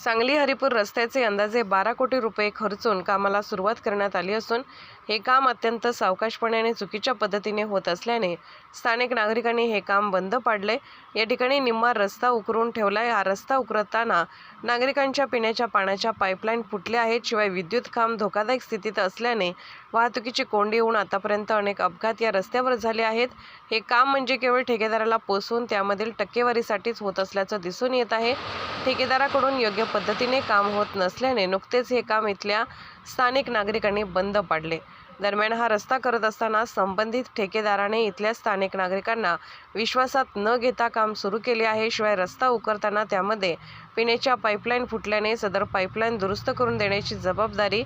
सांगली हरिपूर रस्त्याचे अंदाजे बारा कोटी रुपये खर्चून कामाला सुरुवात करण्यात आली असून हे काम अत्यंत सावकाशपणे आणि चुकीच्या पद्धतीने होत असल्याने स्थानिक नागरिकांनी हे काम बंद पाडले. या ठिकाणी निम्मा रस्ता उकरून ठेवला हा रस्ता उकरताना नागरिकांच्या पिण्याच्या पाण्याच्या पाईपलाईन फुटल्या आहेत. शिवाय विद्युत खांब धोकादायक स्थितीत असल्याने वाहतुकीची कोंडी होऊन आतापर्यंत अनेक अपघात या रस्त्यावर झाले आहेत. हे काम म्हणजे केवळ ठेकेदाराला पोसून त्यामधील टक्केवारीसाठीच होत असल्याचं दिसून येत आहे. ठेकेदाराकडून योग्य पद्धतीने काम होत नसल्याने नुकतेच हे काम इथल्या स्थानिक नागरिकांनी बंद पाडले. दरम्यान हा रस्ता करत असताना संबंधित ठेकेदाराने इथल्या स्थानिक नागरिकांना विश्वासात न घेता काम सुरू केले आहे. शिवाय रस्ता उकरताना त्यामध्ये पिण्याच्या पाईपलाईन फुटल्याने सदर पाईपलाईन दुरुस्त करून देण्याची जबाबदारी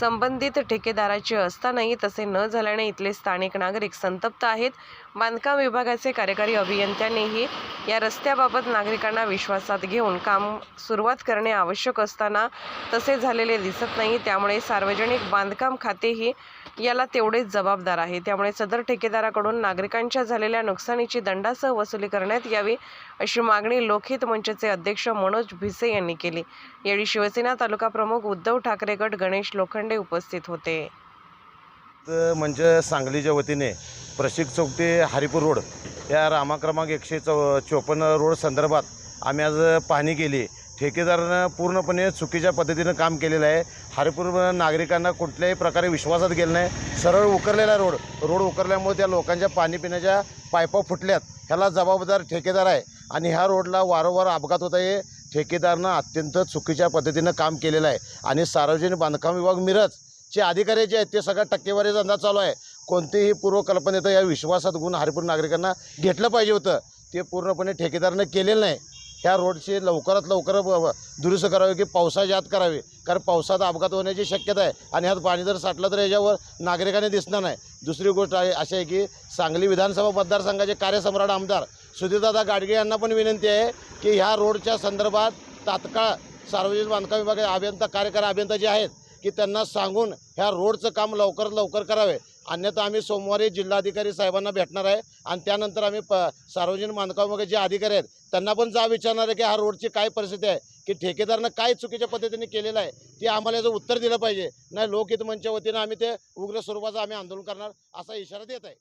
संबंधित ठेकेदाराची असतानाही तसे न झाल्याने इथले स्थानिक नागरिक संतप्त आहेत. बांधकाम विभागाचे कार्यकारी अभियंत्यांनीही या रस्त्याबाबत नागरिकांना विश्वासात घेऊन काम सुरुवात करणे आवश्यक असताना तसे झालेले दिसत नाही. त्यामुळे सार्वजनिक बांधकाम खातेही याला तेवढेच जबाबदार आहे. त्यामुळे सदर ठेकेदाराकडून नागरिकांच्या झालेल्या नुकसानीची दंडासह वसुली करण्यात यावी अशी मागणी लोकहित मंचचे अध्यक्ष मनोज भिसे यांनी केली. यावेळी शिवसेना तालुका प्रमुख उद्धव ठाकरे गट गणेश लोखंडे उपस्थित होते. म्हणजे सांगलीच्या वतीने प्रशिक चौक ते हरिपूर रोड या रामा क्रमांक एकशे चौ चोपन्न रोड संदर्भात आम्ही आज पाहणी केली. ठेकेदारानं पूर्णपणे चुकीच्या पद्धतीनं काम केलेलं आहे. हरिपूर नागरिकांना कुठल्याही प्रकारे विश्वासात गेलं नाही. सरळ उकरलेला रोड रोड उकरल्यामुळे त्या लोकांच्या पाणी पिण्याच्या पायपा फुटल्यात. ह्याला जबाबदार ठेकेदार आहे आणि ह्या रोडला वारंवार अपघात होत आहे. ठेकेदारनं अत्यंत चुकीच्या पद्धतीनं काम केलेलं आहे. आणि सार्वजनिक बांधकाम विभाग मिरज चे अधिकारी जे आहेत ते सगळ्या टक्केवारी धंदा चालू आहे. कोणतीही पूर्वकल्पनेत या विश्वासात गुण हरिपूर नागरिकांना घेतलं पाहिजे होतं. ते पूर्णपणे ठेकेदारानं केलेलं नाही. ह्या रोडची लवकरात लवकर दुरुस्त करावी की पावसाच्या आत करावी. कारण पावसात अपघात होण्याची शक्यता आहे. आणि ह्यात पाणी जर साठलं तर याच्यावर नागरिकांनी दिसणार नाही. दुसरी गोष्ट आहे अशी आहे की सांगली विधानसभा मतदारसंघाचे कार्यसम्राट आमदार सुधीरदादा गाडगे यांना पण विनंती आहे की ह्या रोडच्या संदर्भात तात्काळ सार्वजनिक बांधकाम विभाग अभियंता कार्यकारी अभियंता जे आहेत की त्यांना सांगून ह्या रोडचं काम लवकरात लवकर करावे. अन्यथा आम्ही सोमवारी जिल्हाधिकारी साहेबांना भेटणार आहे आणि त्यानंतर आम्ही प सार्वजनिक बांधकाम जे अधिकारी आहेत त्यांना पण जा विचारणार आहे की हा रोडची काय परिस्थिती आहे की ठेकेदारानं काय चुकीच्या पद्धतीने केलेलं आहे ते आम्हाला याचं उत्तर दिलं पाहिजे. नाही लोकहित मंचच्या वतीनं आम्ही ते उग्र स्वरूपाचं आम्ही आंदोलन करणार असा इशारा देत आहे.